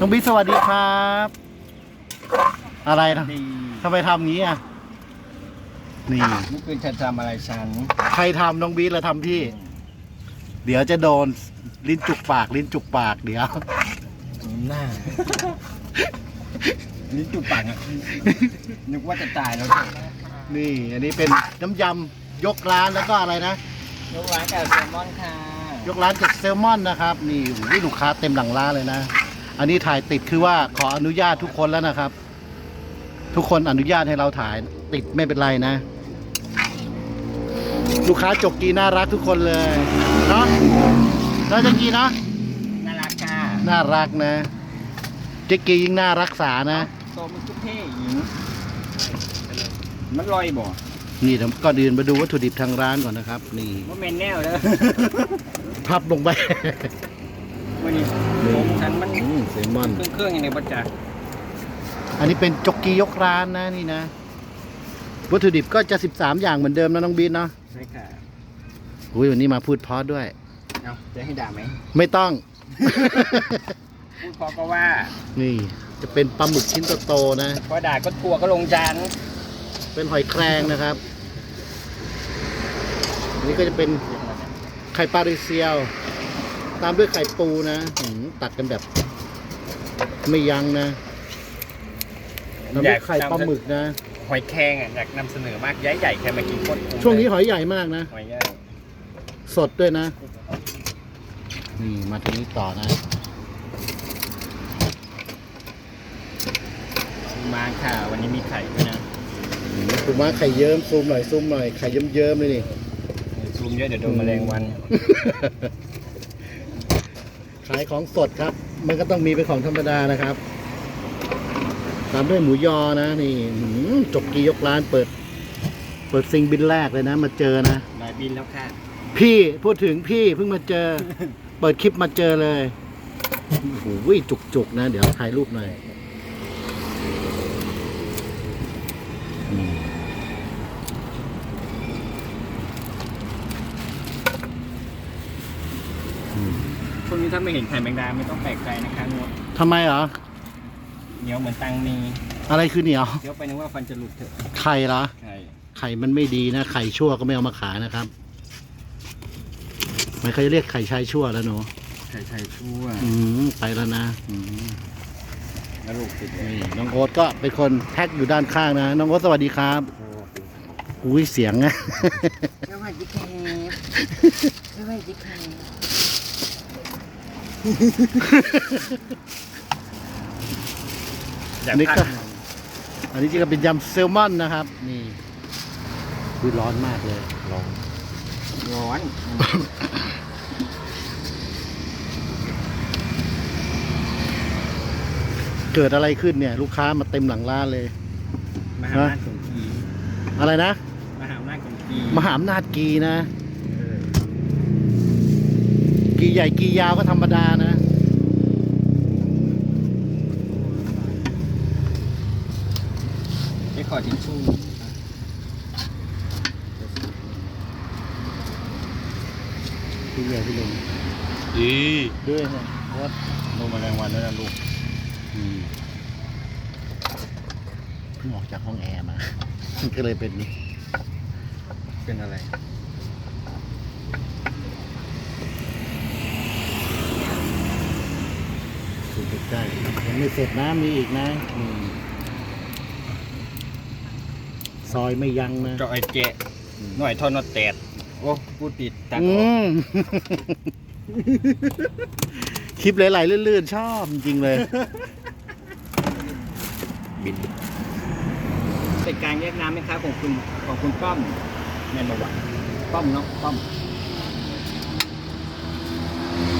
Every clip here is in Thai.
น้องบิ๊กสวัสดีครับ อะไรนะดีทำไมทำงี้อะ นี่ เมื่อคืนจะทำอะไรฉันใครทำน้องบิ๊กแล้วทำพี่ เดี๋ยวจะโดนลิ้นจุกปากลิ้นจุกปากเดี๋ยว หน้านี่จุดปากอะนึกว่าจะตายแล้วนี่ อันนี้เป็นน้ำยำยกร้านแล้วก็อะไรนะ ยกร้านกับแซลมอนค่ะ ยกร้านจากเซลมอนนะครับ นี่โอ้โหลูกค้าเต็มหลังร้านเลยนะ อันนี้ถ่ายติดคือว่าขออนุญาตทุกคนแล้วนะครับ ทุกคนอนุญาตให้เราถ่ายติดไม่เป็นไรนะ ลูกค้าจกกีน่ารักทุกคนเลยเนาะเราจะกีเนาะน่ารักค่ะน่ารักนะเจ๊กียิ่งน่ารักษานะโตมันทุกเท่หญิงมันลอยบ่ นี่เดี๋ยวก่อนอื่นมาดูวัตถุดิบทางร้านก่อนนะครับ นี่ว่าเมนแนวเด้อพับลงไป วันนี้ผมฉันมันอืมเซลมอนเครื่องเครื่องอย่างในบัจจักอันนี้เป็นจกกียกร้านนะนี่นะ วัตถุดิบก็จะ 13 อย่างเหมือนเดิมนะน้องบีนเนาะใช่ค่ะอุ้ยวันนี้มาพูดเพอด้วย เอาจะให้ด่าไหมไม่ต้อง พูดพอก็ว่านี่ จะเป็นปลาหมึกชิ้นโตๆนะ พอด่าก็ทัวร์ก็ลงจานเป็นหอยแครงนะครับอันนี้ก็จะเป็นไข่ปลาริเซียว ตามด้วยไข่ปูนะหืมตัดกันแบบไม่ยั้งนะแล้วมีไข่ปลาหมึกนะ หอยแครงอะอยากนำเสนอมากย้ายใหญ่แค่มากินโคตรคุ้มช่วงนี้เลยหอยใหญ่มากนะ หอยใหญ่สดด้วยนะ นี่มาทีนี้ต่อนะมาค่ะ วันนี้มีไข่ด้วยนะถูกมาไข่เยิ้มซูมหน่อยซูมหน่อยไข่เยิ้มๆเลยนี่ซูมเยอะเดี๋ยวโดนแมลงวัน ขายของสดครับ มันก็ต้องมีเป็นของธรรมดานะครับ ตามด้วยหมูยอนะ นี่หืมจกกียกร้านเปิด เปิดซิงบินแรกเลยนะ มาเจอนะนายบินแล้วค่ะ พี่พูดถึงพี่เพิ่งมาเจอ เปิดคลิปมาเจอเลยโอ้โหจุกๆนะ เดี๋ยวถ่ายรูปหน่อยอืมอืม ช่วงนี้ถ้าไม่เห็นไข่แมงดาไม่ต้องแปลกใจนะคะงดทำไมเหรอ เหนียวเหมือนตังมีอะไรคือเหนียว เดี๋ยวไปนึกว่าฟันจะหลุดเถอะไข่เหรอ ไข่ไข่มันไม่ดีนะ ไข่ชั่วก็ไม่เอามาขายนะครับ มันเขาจะเรียกไข่ชายชั่วแล้วหนูไข่ไข่ชั่วอืมไปแล้วนะอืมแล้วลูกติดเลยนี่น้องโอ๊ตก็เป็นคนแท็กอยู่ด้านข้างนะ น้องโอ๊ตสวัสดีครับอุ้ยเสียงนะสวัสดีค่ะสวัสดีค่ะอยา อักนนี้พัก็กอันนี้จะเป็นยำแซลมอนนะครับ นี่อุ้ยร้อนมากเลยร้อนร้อน เกิดอะไรขึ้นเนี่ย ลูกค้ามาเต็มหลังร้านเลยมหาอำนาจสมกีอะไรนะ มหาอำนาจสมกีมหาอำนาจกีนะ กีใหญ่กียาวก็ธรรมดานะ ไปขอทิชชู่พี่ใหญ่พี่ลงดีด้วยนะวัดลงแมลงวันด้วยนะลูกอืมเพิ่งออกจากห้องแอร์มา ก็เลยเป็นนี้ เป็นอะไร สูดใกล้ๆยังไม่เสร็จนะมีอีกนะอืมซอยไม่ยั้งนะเจาะไอ้เจ๊หน่อยทอนอแตดโอ้พูดติดตัดอืออกม คลิปไหลๆลื่นๆ ชอบจริงๆเลย บินเป็นการแยกน้ำไหมครับของคุณของคุณป้อมแมนบอกว่าป้อมเนาะป้อม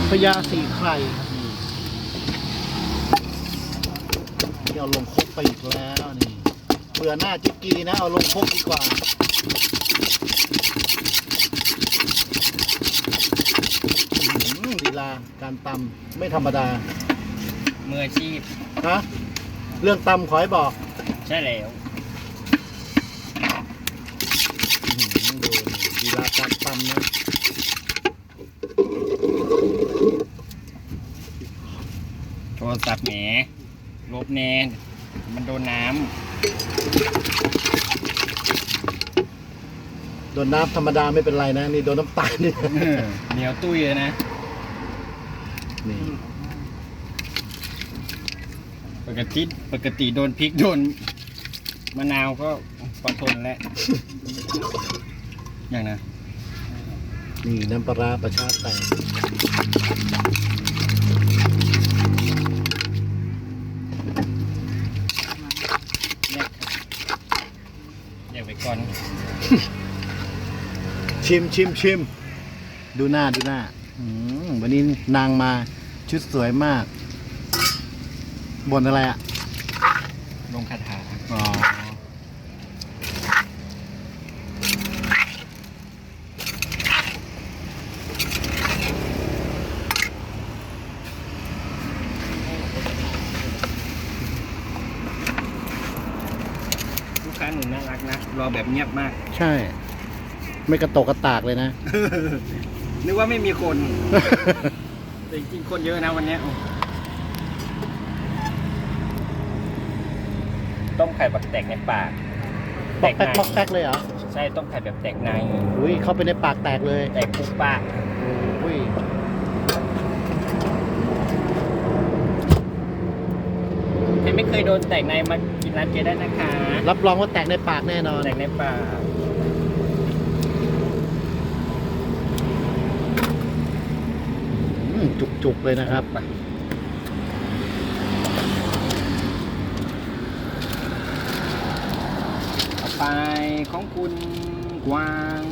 พญาสีไข่ นี่เอาลงคกไปอีกแล้วนี่เบื่อหน้าจิกกีนะ เอาลงคกดีกว่าอื้อหือลีลาการตำไม่ธรรมดามืออาชีพฮะเรื่องตำขอให้บอก ใช่แล้วอื้อหือดูนี่ลีลาการตำนะโอ้รศัพท์แหม ลบแนนมันโดนน้โดนน้ำธรรมดาไม่เป็นไรนะ นี่โดนน้ำตาลนี่ำเหนียวตุ้ยเลยนะนี่ปกติปกติโดนพริกโดนมะนาวก็พอทนแล้วอย่างนะนี่น้ำปลาร้าประชาแตง แยกแยกไปก่อน ชิมชิมชิมดูหน้าดูหน้าอืมวันนี้นางมาชุดสวยมากบนอะไรอะลงคาถาอ๋อลูกค้าหนูน่ารักนะ รอแบบเงียบมาก ใช่ ไม่กระตกกระตากเลยนะ นึกว่าไม่มีคนแต่จริงๆคนเยอะนะวันเนี้ยต้มไข่บักแตกในปากปอกแป๊กปอกแป๊กเลยเหรอใช่ต้มไข่แบบแตกใน อุ้ยเข้าไปในปากแตกเลยแตกปุ๊บปากอุ้ยใครไม่เคยโดนแตกในมากินร้านเจได้นะคะรับรองว่าแตกในปากแน่นอนแตกในปาก อืม จุกๆเลยนะครับต่อไปของคุณกวาง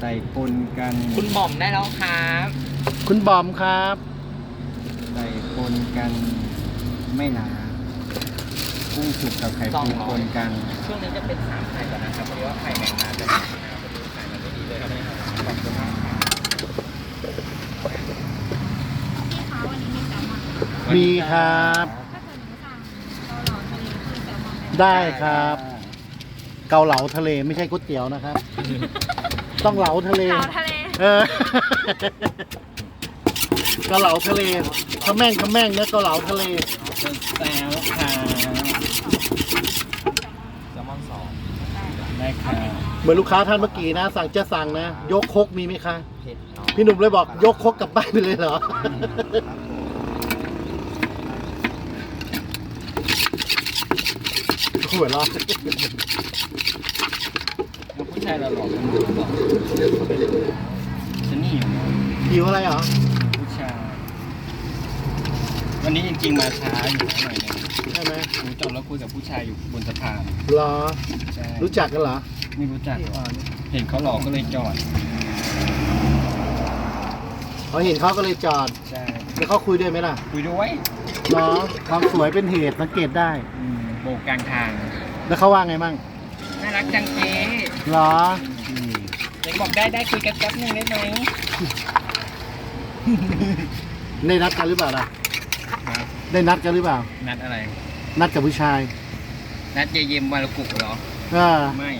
ใส่ปนกัน คุณหม่อมได้แล้วครับ คุณบอมครับ ใส่ปนกันไม่นานกุ้งสุกกับไข่ปูปนกัน ช่วงนี้จะเป็นสามไข่ก่อนนะครับเพราะว่าไข่แมงดาจะมีนะครับพอดีไข่มันไม่ดีเลยครับขอบคุณมากครับ พี่คะวันนี้มีแซล มอนมีครับ ถ้าเกิดหนูสั่งเกาเหลาทะเลคือแซลมอนไหมได้ครับ เกาเหลาทะเลไม่ใช่ก๋วยเตี๋ยวนะครับ ต้องเหลาทะเลเกาทะเลเออ เกาเหลาทะเลขะแม่งขะแม่งเนื้อเกาเหลาทะเล แซวค่ะแซลมอนสองได้ค่ะเหมือนลูกค้าท่านเมื่อกี้นะ สั่งจะสั่งนะ ยกครกมีไหมคะ เผ็ดเนาะพี่หนุ่มเลยบอกยกครกกลับบ้านไปเลยเหรอ หัวเราะแล้วผู้ชายเราหลอกกันดูหลอกฉันนี่อยู่เนาะหิวอะไรเหรอผู้ชาย วันนี้จริงๆมาช้าอยู่นะหน่อยหนึงใช่ไหมคุยจบแล้วคุยกับผู้ชายอยู่บนสะพานเหรอ ใช่รู้จักกันเหรอไม่รู้จัก เห็นเขาหลอกก็เลยจอด เขาเห็นเขาก็เลยจอดใช่ แล้วเขาคุยด้วยไหมล่ะคุยด้วย เหรอความสวยเป็นเหตุสังเกตได้ อืม โบกกลางทาง แล้วเขาว่าไงมั่งน่ารักจังเจ๊เหรออืมเด็กบอกได้ได้คุยกันแป๊บนึงได้ไหมได้นัดกันหรือเปล่าล่ะ ได้นัดกันหรือเปล่า นัดอะไร นัดกับผู้ชายนัดเยเยมวาลกุกเหรอ เออ ไม่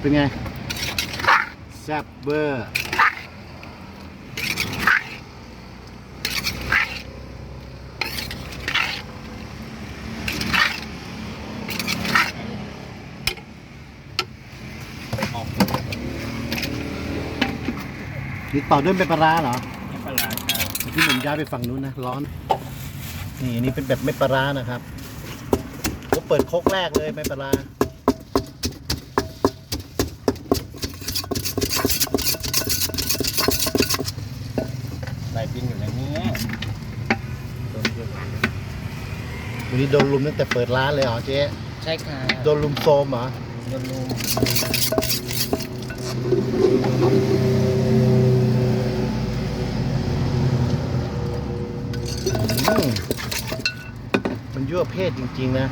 เป็นไงแซ่บเบอร์ นี่ต่อด้วยเป็นปลาร้าเหรอไม่ปลาร้าค่ะพี่หนุ่มย้ายไปฝั่งนู้นนะร้อน นี่อันนี่เป็นแบบไม่ปลาร้านะครับผมเปิดโคกแรกเลยไม่ปลาร้าหลายบินอยู่นะเนี่ยวันนี้โดนลุมตั้งแต่เปิดร้านเลยเหรอเจ๊ใช่ค่ะโดนลุมโซมเหรอโดนลุม มมันยั่วเพศจริง ๆ นะ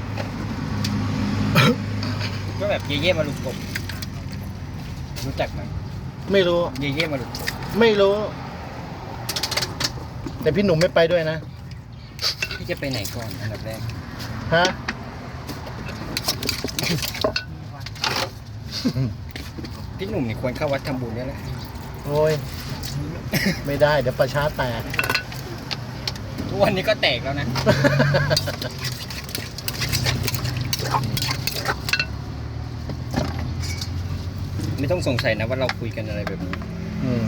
ก็แบบเยเย่มาลุกกบรู้จักไหมไม่รู้ เยเย่มาลุกกบไม่รู้ แต่พี่หนุ่มไม่ไปด้วยนะ พี่จะไปไหนก่อนอันดับแรก ฮะ พี่หนุ่มนี่ควรเข้าวัดทำบุญนี่แหละ โอ้ย ไม่ได้ เดี๋ยวประชาแตก ทุกวันนี้ก็แตกแล้วนะ ไม่ต้องสงสัยนะว่าเราคุยกันอะไรแบบนี้อืม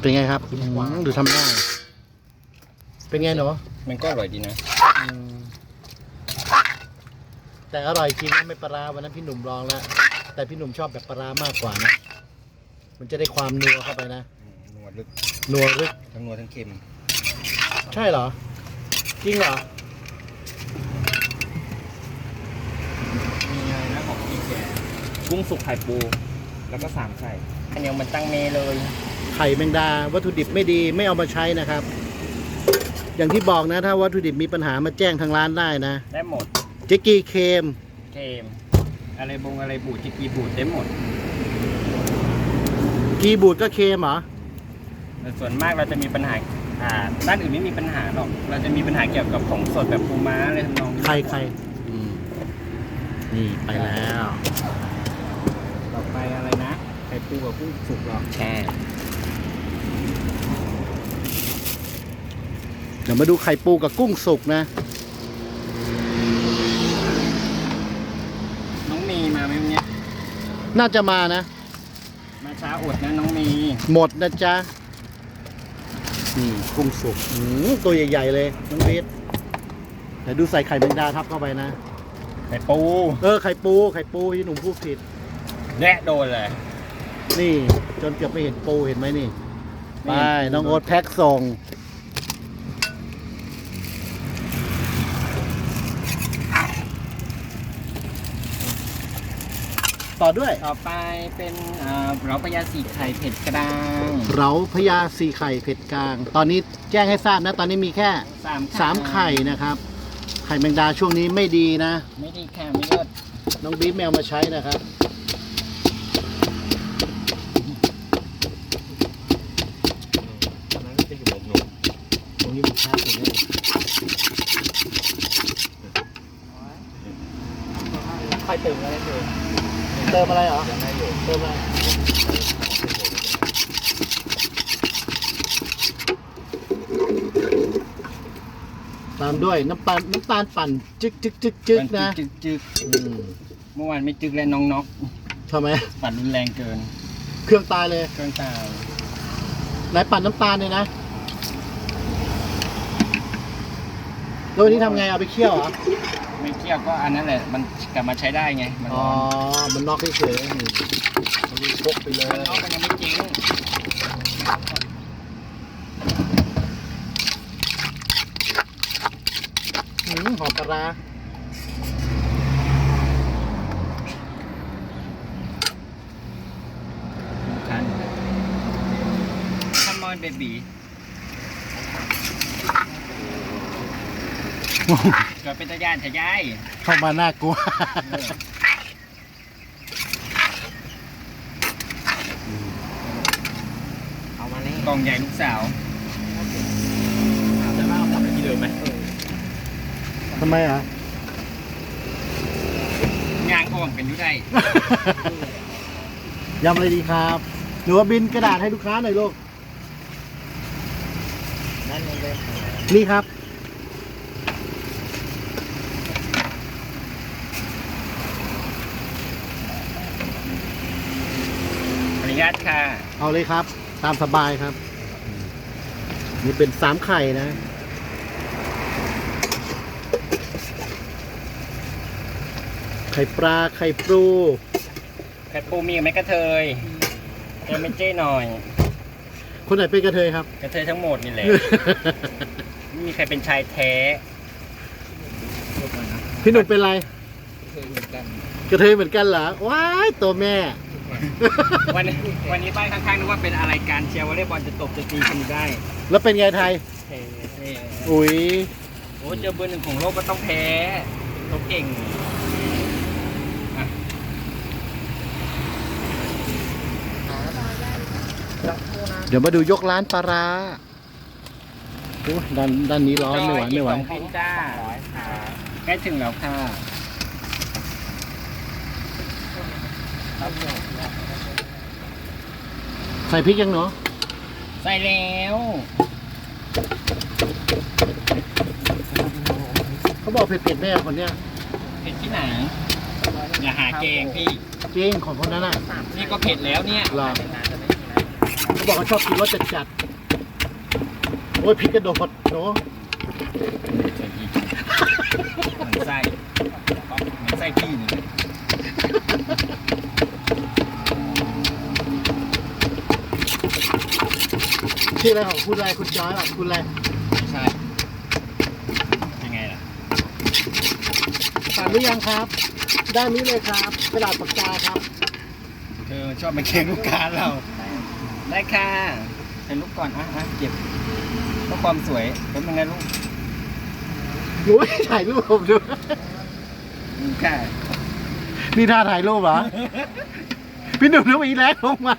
เป็นไงครับอืมดูทำหน้าเป็นไงหนูมันก็อร่อยดีนะ อืมแต่อร่อยจริงนะไม่ปลาร้าวันนั้นพี่หนุ่มลองแล้ว แต่พี่หนุ่มชอบแบบปลาร้ามากกว่านะ มันจะได้ความนัวเข้าไปนะ นัวลึกนัวลึกทั้งนัวทั้งเค็มใช่เหรอ จริงเหรอ มีอะไรนะของพี่แกกุ้งสุกไข่ปู แล้วก็สามไข่อันเดียวมันตั้งเมเลย ไข่แมงดา วัตถุดิบไม่ดีไม่เอามาใช้นะครับ อย่างที่บอกนะ ถ้าวัตถุดิบมีปัญหามาแจ้งทางร้านได้นะ ได้หมด เจ๊กีเคมเค็มอะไรบงอะไรบูดจิกีบูดได้หมด กีบูดก็เคมเหรอ แต่ส่วนมากเราจะมีปัญหาอ่าด้านอื่นไม่มีปัญหาหรอก เราจะมีปัญหาเกี่ยวกับของสดแบบปูม้าอะไรทำนองนี้ใครใครอืมนี่ไปแล้วต่อไปอะไรนะไข่ปูกับกุ้งสุกหรอใช่เดี๋ยวมาดูไข่ปูกับกุ้งสุกนะ น้องมีมาไหมวันเนี้ยน่าจะมานะ มาช้าอดนะน้องมีหมดนะจ๊ะ นี่กุ้งสุกอืมตัวใหญ่ๆเลยน้องเบสเดี๋ยวดูใส่ไข่แมงดาทับเข้าไปนะ ไข่ปู เออไข่ปูไข่ปูที่หนุ่มพูดผิด แนะโดนเลย นี่ จนเกือบไม่เห็นปูเห็นไหมนี่ ไป น้องโอ๊ตแพ็คส่ง ต่อด้วยต่อไปเป็นอ่าเราพยาสีไข่เผ็ดกระด้างเราพญาสีไข่เผ็ดกลาง ตอนนี้แจ้งให้ทราบนะ ตอนนี้มีแค่สามสามไข่นะครับ ไข่แมงดาช่วงนี้ไม่ดีนะ ไม่ดีค่ะไม่เลิศน้องบีบแมวมาใช้นะครับตอนนั้นจะอยู่หนุ่มตรงนี้มันชัดเลยเนี่ยค่อยเติมอะไรเติม เติมอะไรเหรอยังไงอยู่เติมอะไรตามด้วยน้ำตาลน้ำตาลปั่นจึกจึกจึกจึกนะจึกจึกอืมเมื่อวานไม่จึกแล้วน้องน็อกทำไม ปั่นรุนแรงเกิน เครื่องตายเลยเครื่องตายไหนปั่นน้ำตาลเนี่ยนะแล้ววันนี้ทำไงเอาไปเคี่ยวเหรอ ไม่เกี่ยวก็อันนั้นแหละมันกลับมาใช้ได้ไง มันอ๋อร้อนมันนอกเฉยๆนี่เอาไปพกไปเลยมันน็อกมันยังไม่จริงอืมหอมปลาร้าคันคัมมอนเบบีเกิดเป็นตะยานทะยายเข้ามาน่ากลัวเอามาเลยกล่องใหญ่ลูกสาวจะเล่ากลับไปที่เดิมไหมทำไมอะงางอ่อนกันอยู่ได้ยำอะไรดีครับหนูว่าบินกระดาษให้ลูกค้าหน่อยลูกนั่นเลยนี่ครับ ญาตค่ะ เอาเลยครับ ตามสบายครับ นี่เป็นสามไข่นะ ไข่ปลาไข่ปลูไข่ปูมีไหมกระเทยเจอไม่เจ้หน่อย คนไหนเป็นกระเทยครับ กระเทยทั้งหมดนี่แหละ ไม่มีใครเป็นชายแท้ พี่หนุ่มเป็นไรเคยเหมือนกันกระเทยเหมือนกันเหรอ ว้ายตัวแม่ วันนี้วันนี้ป้ายข้างๆนึกว่าเป็นอะไรการเชียร์วอลเลย์บอลจะตบจะตีกันอยู่ได้แล้วเป็นไงไทย เท่เท่อุ้ยโอ้เจอเบอร์หนึ่งของโลกก็ต้องแพ้เขาเก่งอะเดี๋ยวมาดูยกร้านปลาร้าโอ้ยด้านด้านนี้ร้อนไม่ไหวไม่ไหวอีกสองพินจ้าใกล้ถึงแล้วค่ะ ใส่พริกยังเนาะใส่แล้วเขาบอกเผ็ดๆแน่คนเนี้ยเผ็ดที่ไหน อย่าหาเกงพี่ จริงของคนนั้นอะนี่ก็เผ็ดแล้วเนี่ยหรอเขาบอกเขาชอบกินรสจัดๆโอ้ยพริกกระโดดเนาะใส่พริกเหมือนไส้เหมือนไส้พี่นี่ ชื่ออะไรของคุณอะไรคุณจอยอะคุณอะไรไม่ใช่ ยังไงล่ะสั่งหรือยังครับ ด้านนี้เลยครับ กระดาษปากกาครับ เธอชอบมาเค้งลูกค้าเรา ได้ค่ะเป็นลูกก่อนอะอะเก็บเพื่อความสวยเป็นยังไงลูกหนูถ่ายรูปผมด้วยนี่ค่ะนี่ท่าถ่ายรูปเหรอ พี่หนุ่มนึกว่าอีแลกลงมา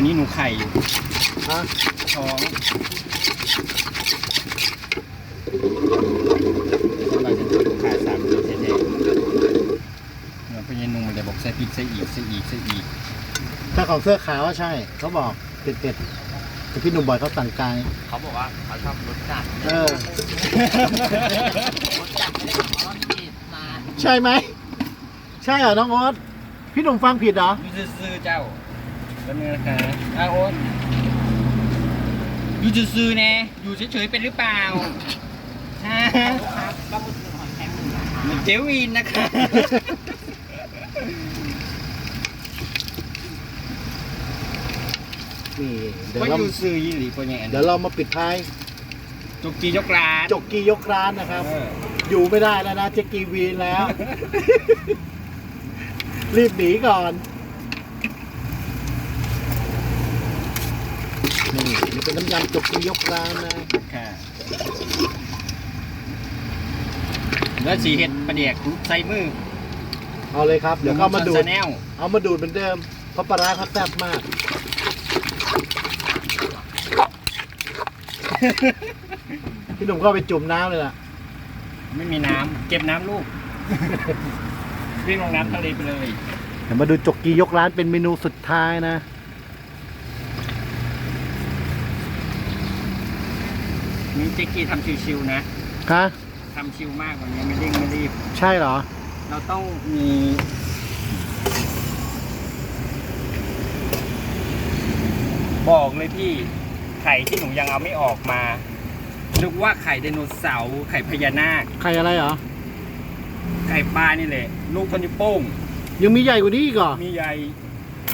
วันนี้หนูไข่อยู่ฮะท้องเราจะดูขายสามกิโลแท้ๆเดี๋ยวพญานุ่มมันจะบอกใส่พริกใส่อีกใส่อีกใส่อีกถ้าของเสื้อขาวอะใช่ เขาบอกเด็ดๆแต่พี่หนุ่มบอยเขาสั่งกายเขาบอกว่าเขาชอบรสจัดเออรสจัดไม่ได้บอกว่าผิดมาใช่ไหม ใช่เหรอน้องโอ๊ตพี่หนุ่มฟังผิดเหรอยูซื้อๆเจ้า แล้วนี่นะคะอ้าวโอ๊ตยูซื้อๆแน่อยู่เฉยๆเป็นหรือเปล่าฮะก็พูดถึงหอยแครงหนึ่งนะคะเหมือนเจวินนะคะนี่เดี๋ยวว่าเรายูซื้อยี่หลีปะเนี่ยเดี๋ยวเรามาปิดท้ายจุกกียกร้านจกกียกร้านนะครับ เอออยู่ไม่ได้แล้วนะเจ๊กีวีนแล้ว รีบหนีก่อน นี่นี่ เป็นน้ำยำจกกียกร้านนะค่ะแล้วสีเห็ดประเดียกใส่มือเอาเลยครับ เดี๋ยวก็เอามาดูด แนลเอามาดูดเหมือนเดิมเพราะปลาร้าเขาแซ่บมาก พี่หนุ่มก็เอาไปจุ่มน้ำเลยล่ะ ไม่มีน้ำเก็บน้ำลูก วิ่งลงน้ำทะเลไปเลย เดี๋ยวมาดูจกกียกร้านเป็นเมนูสุดท้ายนะ นี่เจ๊กี้ทำชิวๆนะฮะทำชิวมากวันนี้ไม่เร่งไม่รีบ ใช่เหรอ เราต้องมีบอกเลยพี่ไข่ที่หนูยังเอาไม่ออกมานึกว่าไข่ไดโนเสาร์ไข่พญานาค ใครอะไรเหรอ ไข่ปลานี่แหละ ลูกคนนิ้วโป้งยังมีใหญ่กว่านี้อีกเหรอมีใย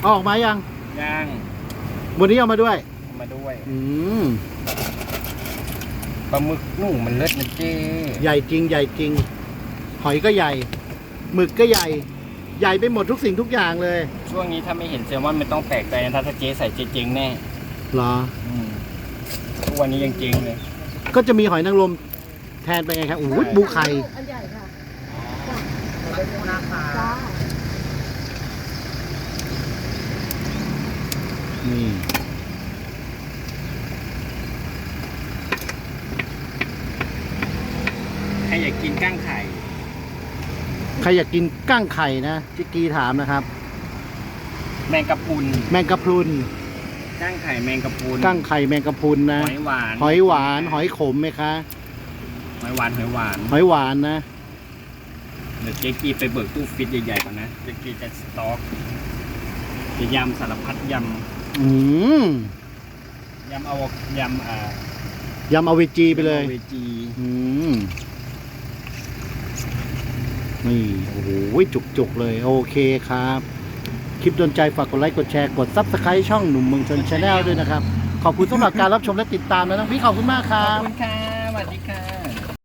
เอาออกมายัง ย่างวันนี้เอามาด้วยเอามาด้วย อืมป ลาหมึกหนูมันเลิศนะเจ๊ใหญ่จริง ใหญ่จริง หอยก็ใหญ่ หมึกก็ใหญ่ ใหญ่ไปหมดทุกสิ่งทุกอย่างเลย ช่วงนี้ถ้าไม่เห็นแซลมอนไม่ต้องแปลกใจนะถ้าเจ๊ใส่เจ๊เจงแน่เหรอ อืมทุกวันนี้ยังเจงเลย ก็จะมีหอยนางรมแทนไปไงครับโอ้ยบูไข่อันใหญ่ค่ะขอบคุณนะคะจ้า นี่ ใค รอยากกินก้างไข่ ใครอยากกินก้างไข่นะจิกกีถามนะครับ แมงกะพรุนแมงกะพรุนก้างไข่แมงกะพรุนก้างไข่แมงกะพรุนนะหอยหวาน หอยหวาน หอยขมไหมคะ หอยหวานหอยหวานหอยหวานนะเดี๋ยวเจ๊กีไปเบิกตู้ฟิตใหญ่ๆก่อนนะเจ๊กีจะสต็อกจะยำสารพัดยอืมำยำเอายำอ่ายำเอาเวจีไปเลย เวจี อืม นี่ โอ้โหจุกๆ เลย โอเคครับ คลิปโดนใจฝากกดไลค์กดแชร์กดซับสไคร t ์ช่องหนุ่มเมืองชนชาแนลด้วยนะครับ ขอบคุณสำหรับการรับชมและติดตามนะน้องพี่ขอบคุณมากครัขอบบคุณค่ะสวัสดีค่ะ